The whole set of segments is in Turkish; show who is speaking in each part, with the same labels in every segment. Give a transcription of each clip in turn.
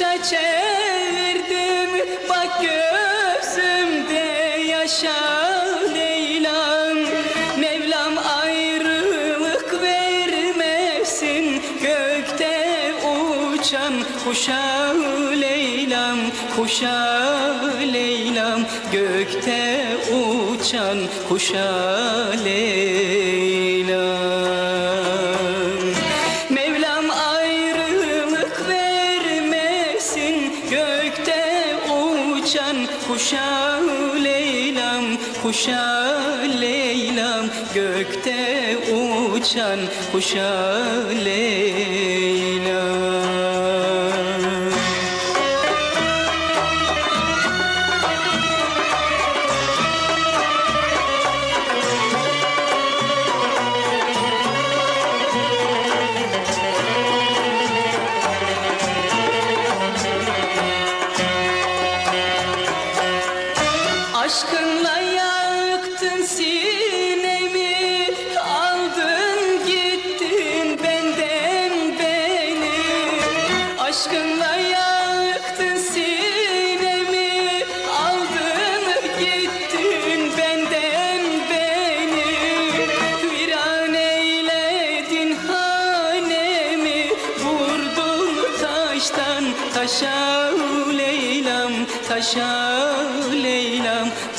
Speaker 1: Kuşa çevirdim bak gözümde yaşa Leyla'm Mevlam ayrılık vermesin Gökte uçan kuşa Leyla'm Kuşa Leyla'm Gökte uçan kuşa Leyla'm uçan kuşa Leylam Kuşa Leylam Gökte uçan kuşa Leylam Aşkınla yaktın sinemi Aldın gittin benden beni. Aşkınla yaktın sinemi Aldın gittin benden beni. Viran eyledin hanemi Vurdun taştan. Taşa Leylam Taşa Leylam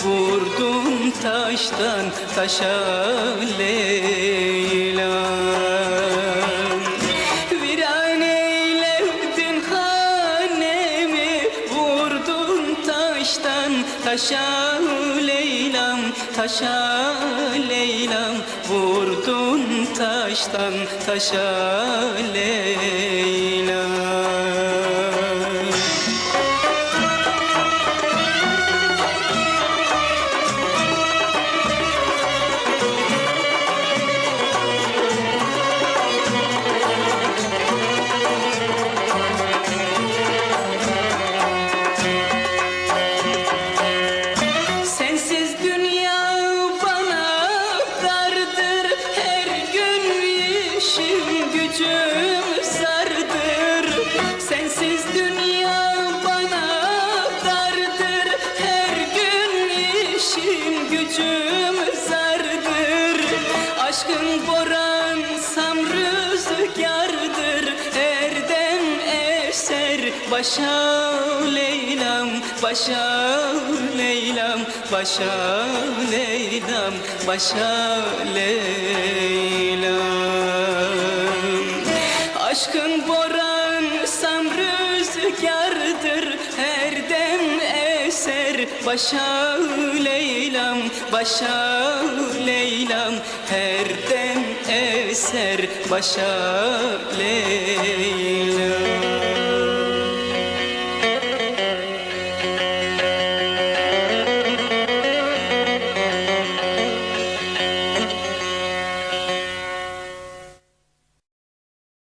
Speaker 1: Vurdun taştan taşa Leylam Viran eyledin hanemi Vurdun taştan taşa Leylam Taşa Leylam Vurdun taştan taşa Leylam gücüm sardır. Sensiz dünya bana dardır. Her gün işim gücüm sardır. Aşkın boransam rüzgardır. Erdem eser başa Leylam Başa Leylam Başa Leylam Başa Leylam Başa Leylam Başa Leylam Her dem eser Başa Leylam